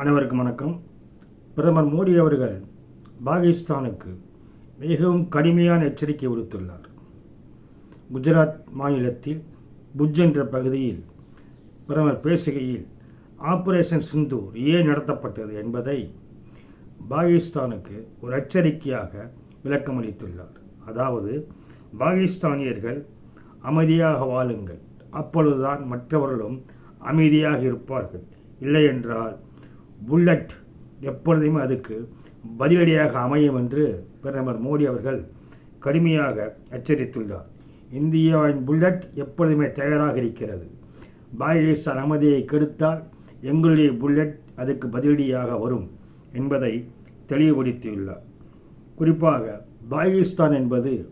அனைவருக்கும் வணக்கம். பிரதமர் மோடி அவர்கள் பாகிஸ்தானுக்கு மிகவும் கடுமையான எச்சரிக்கை விடுத்துள்ளார். குஜராத் மாநிலத்தில் புஜ் என்ற பகுதியில் பிரதமர் பேசுகையில் ஆபரேஷன் சிந்தூர் ஏன் நடத்தப்பட்டது என்பதை பாகிஸ்தானுக்கு ஒரு எச்சரிக்கையாக விளக்கமளித்துள்ளார் அதாவது பாகிஸ்தானியர்கள் அமைதியாக வாழுங்கள். அப்பொழுதுதான் மற்றவர்களும் அமைதியாக இருப்பார்கள். இல்லை என்றால் புல்லட் எப்பொழுதுமே அதுக்கு பதிலடியாக அமையும் என்று பிரதமர் மோடி அவர்கள் கடுமையாக எச்சரித்துள்ளார். இந்தியாவின் புல்லட் எப்பொழுதுமே தயாராக இருக்கிறது. பாகிஸ்தான் அமைதியை கெடுத்தால் எங்களுடைய புல்லட் அதுக்கு பதிலடியாக வரும் என்பதை தெளிவுபடுத்தியுள்ளார். குறிப்பாக பாகிஸ்தான் என்பது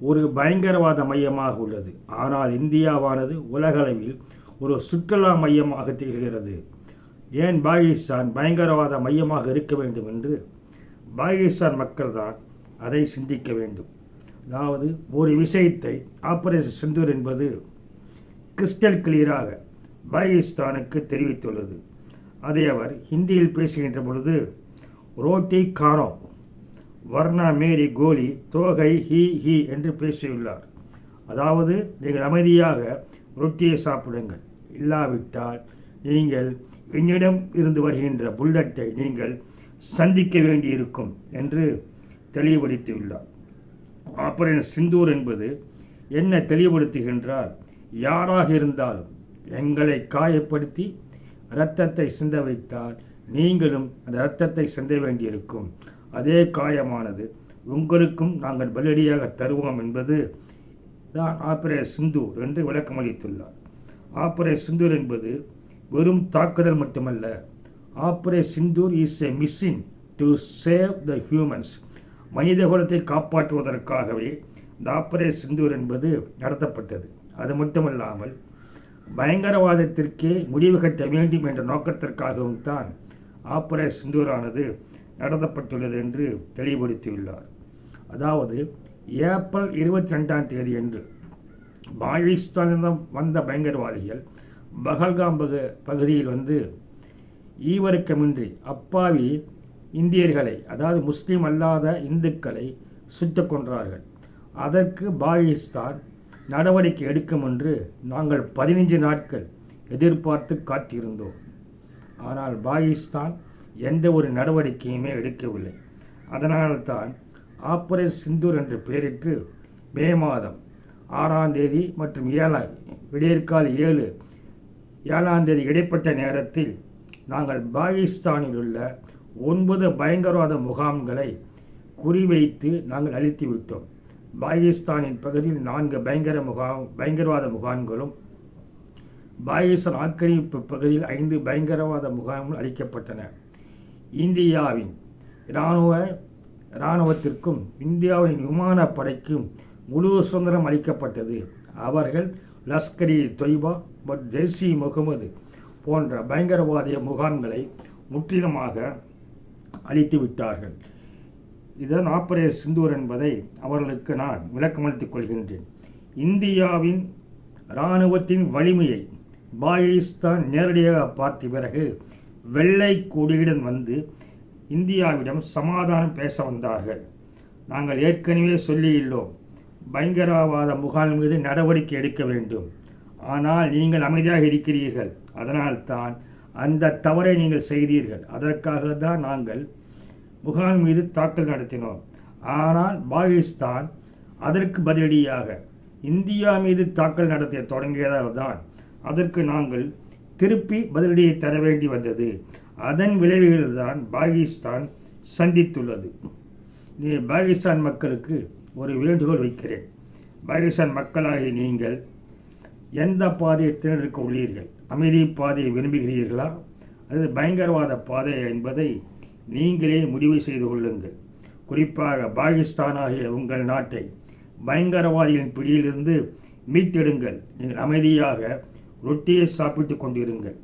ஒரு பயங்கரவாத மையமாக உள்ளது. ஆனால் இந்தியாவானது உலகளவில் ஒரு சுற்றுலா மையமாக திகழ்கிறது. ஏன் பாகிஸ்தான் பயங்கரவாத மையமாக இருக்க வேண்டும் என்று? பாகிஸ்தான் மக்கள்தான் அதை சிந்திக்க வேண்டும். அதாவது ஒரு விஷயத்தை ஆபரேஷன் சிந்தூர் என்பது கிறிஸ்டல் கிளியராக பாகிஸ்தானுக்கு தெரிவித்துள்ளது. அதை அவர் ஹிந்தியில் பேசுகின்ற பொழுது ரோட்டி கானோ வர்ணா மேரி கோலி தோகை ஹி ஹி என்று பேசியுள்ளார். அதாவது நீங்கள் அமைதியாக ரொட்டியை சாப்பிடுங்கள். இல்லாவிட்டால் நீங்கள் என்னிடம் இருந்து வருகின்ற புல்லட்டை நீங்கள் சந்திக்க வேண்டியிருக்கும் என்று தெளிவுபடுத்தியுள்ளார். ஆபரேஷன் சிந்தூர் என்பது என்ன தெளிவுபடுத்துகின்றால் யாராக இருந்தாலும் எங்களை காயப்படுத்தி இரத்தத்தை சிந்த வைத்தால் நீங்களும் அந்த இரத்தத்தை சிந்த வேண்டியிருக்கும். அதே காயமானது உங்களுக்கும் நாங்கள் பதிலடியாக தருவோம் என்பது தான் ஆபரேஷன் சிந்தூர் என்று விளக்கமளித்துள்ளார். ஆபரேஷன் சிந்தூர் என்பது வெறும் தாக்குதல் மட்டுமல்ல operation Sindoor is a mission to save the humans மனித குலத்தை காப்பாற்றுவதற்காகவே இந்த ஆப்பரே சிந்தூர் என்பது நடத்தப்பட்டது. அது மட்டுமல்லாமல் பயங்கரவாதத்திற்கே முடிவு கட்ட வேண்டும் என்ற நோக்கத்திற்காகவும் தான் ஆபரேஷன் சிந்தூரானது நடத்தப்பட்டுள்ளது என்று தெளிவுபடுத்தியுள்ளார். அதாவது ஏப்ரல் இருபத்தி ரெண்டாம் தேதி அன்று பாகிஸ்தானிடம் வந்த பயங்கரவாதிகள் பகல்காம் பகுதியில் வந்து ஈவருக்கமின்றி அப்பாவி இந்தியர்களை அதாவது முஸ்லீம் அல்லாத இந்துக்களை சுட்டு கொன்றார்கள். அதற்கு பாகிஸ்தான் நடவடிக்கை எடுக்கும் என்று நாங்கள் பதினைஞ்சு நாட்கள் எதிர்பார்த்து காத்திருந்தோம். ஆனால் பாகிஸ்தான் எந்த ஒரு நடவடிக்கையுமே எடுக்கவில்லை. அதனால்தான் ஆப்பரேஷன் சிந்தூர் என்று பெயரிட்டு மே மாதம் ஆறாம் தேதி மற்றும் ஏழாம் விடியற்கால் ஏழு ஏழாம் தேதி இடைப்பட்ட நேரத்தில் நாங்கள் பாகிஸ்தானில் உள்ள ஒன்பது பயங்கரவாத முகாம்களை குறிவைத்து நாங்கள் அழித்து விட்டோம் பாகிஸ்தானின் பகுதியில் நான்கு பயங்கர முகாம் பயங்கரவாத முகாம்களும் பாகிஸ்தான் ஆக்கிரமிப்பு பகுதியில் ஐந்து பயங்கரவாத முகாம்கள் அளிக்கப்பட்டன இந்தியாவின் இராணுவ இராணுவத்திற்கும் இந்தியாவின் விமானப்படைக்கும் முழு சுதந்திரம் அளிக்கப்பட்டது. அவர்கள் லஷ்கரி தொய்பா பட் ஜெய்ஷி முகமது போன்ற பயங்கரவாதிய முகாம்களை முற்றிலுமாக அழித்து விட்டார்கள். இதன் ஆப்பரே சிந்தூர் என்பதை அவர்களுக்கு நான் விளக்கமளித்துக் கொள்கின்றேன். இந்தியாவின் இராணுவத்தின் வலிமையை பாகிஸ்தான் நேரடியாக பார்த்த பிறகு வெள்ளை கொடியுடன் வந்து இந்தியாவிடம் சமாதானம் பேச வந்தார்கள். நாங்கள் ஏற்கனவே சொல்லியுள்ளோம். பயங்கரவாத முகாம் மீது நடவடிக்கை எடுக்க வேண்டும். ஆனால் நீங்கள் அமைதியாக இருக்கிறீர்கள். அதனால்தான் அந்த தவறை நீங்கள் செய்தீர்கள். அதற்காக தான் நாங்கள் முகாம் மீது தாக்கல் நடத்தினோம். ஆனால் பாகிஸ்தான் அதற்கு பதிலடியாக இந்தியா மீது தாக்கல் நடத்த தொடங்கியதால் தான் அதற்கு நாங்கள் திருப்பி பதிலடியை தர வேண்டி வந்தது. அதன் விளைவுகள் தான் பாகிஸ்தான் சந்தித்துள்ளது. பாகிஸ்தான் மக்களுக்கு ஒரு வேண்டுகோள் வைக்கிறேன். பாகிஸ்தான் மக்களாகி நீங்கள் எந்த பாதையை தேர்ந்தெடுக்க உள்ளீர்கள்? அமைதி பாதையை விரும்புகிறீர்களா? அல்லது பயங்கரவாத பாதை என்பதை நீங்களே முடிவு செய்து கொள்ளுங்கள். குறிப்பாக பாகிஸ்தான் ஆகிய உங்கள் நாட்டை பயங்கரவாதிகளின் பிடியிலிருந்து மீட்டெடுங்கள். நீங்கள் அமைதியாக ரொட்டியை சாப்பிட்டு கொண்டிருங்கள்.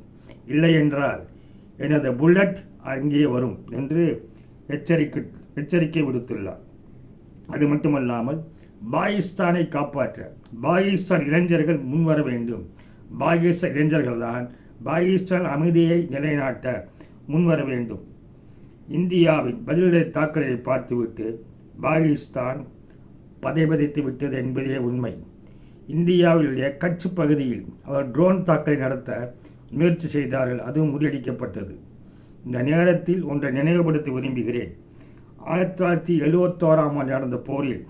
இல்லை என்றால் எனது புல்லட் அங்கே வரும் என்று எச்சரிக்கை எச்சரிக்கை விடுத்துள்ளார். அது மட்டுமல்லாமல் பாகிஸ்தானை காப்பாற்ற பாகிஸ்தான் இளைஞர்கள் முன்வர வேண்டும். பாகிஸ்தான் இளைஞர்கள்தான் பாகிஸ்தான் அமைதியை நிலைநாட்ட முன்வர வேண்டும். இந்தியாவின் பதிலடை தாக்குதலை பார்த்துவிட்டு பாகிஸ்தான் பதைபதைத்து விட்டது என்பதே உண்மை. இந்தியாவிலுடைய கட்சி பகுதியில் அவர் ட்ரோன் தாக்கலை நடத்த முயற்சி செய்தார்கள் அதுவும் முறியடிக்கப்பட்டது. இந்த நேரத்தில் ஒன்றை நினைவுபடுத்த விரும்புகிறேன். ஆயிரத்தி தொள்ளாயிரத்தி எழுபத்தோராம் ஆண்டு நடந்த போரில்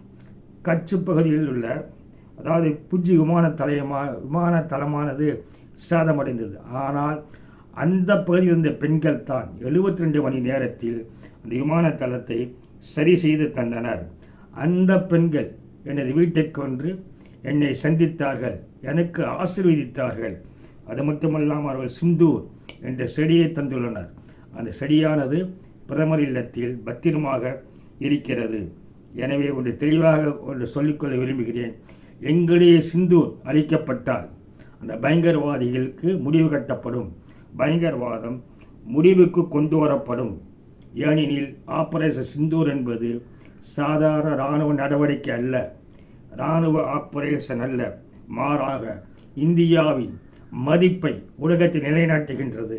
கட்சி பகுதியில் உள்ள அதாவது புஜ்ஜி விமான தலையமா விமான தளமானது சேதமடைந்தது. ஆனால் அந்த பகுதியில் இருந்த பெண்கள் தான் எழுபத்தி ரெண்டு மணி நேரத்தில் அந்த விமான தளத்தை சரி செய்து தந்தனர். அந்த பெண்கள் எனது வீட்டுக்கு வந்து என்னை சந்தித்தார்கள் எனக்கு ஆசீர்வதித்தார்கள். அது மட்டுமல்லாமல் அவர்கள் சிந்தூர் என்ற செடியை தந்துள்ளனர். அந்த செடியானது பிரதமர் இல்லத்தில் பத்திரமாக இருக்கிறது. எனவே ஒன்று தெளிவாக ஒன்று சொல்லிக்கொள்ள விரும்புகிறேன். எங்களே சிந்தூர் அழிக்கப்பட்டால் அந்த பயங்கரவாதிகளுக்கு முடிவு கட்டப்படும். பயங்கரவாதம் முடிவுக்கு கொண்டு வரப்படும். ஏனெனில் ஆபரேஷன் சிந்தூர் என்பது சாதாரண இராணுவ நடவடிக்கை அல்ல. இராணுவ ஆபரேஷன் அல்ல. மாறாக இந்தியாவின் மதிப்பை உலகத்தில் நிலைநாட்டுகின்றது.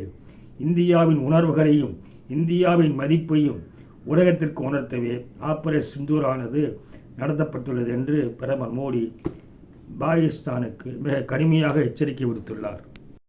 இந்தியாவின் உணர்வுகளையும் இந்தியாவின் மதிப்பையும் உலகத்திற்கு உணர்த்தவே ஆபரேஷன் சிந்தூரானது நடத்தப்பட்டுள்ளது என்று பிரதமர் மோடி பாகிஸ்தானுக்கு மிக கடுமையாக எச்சரிக்கை விடுத்துள்ளார்.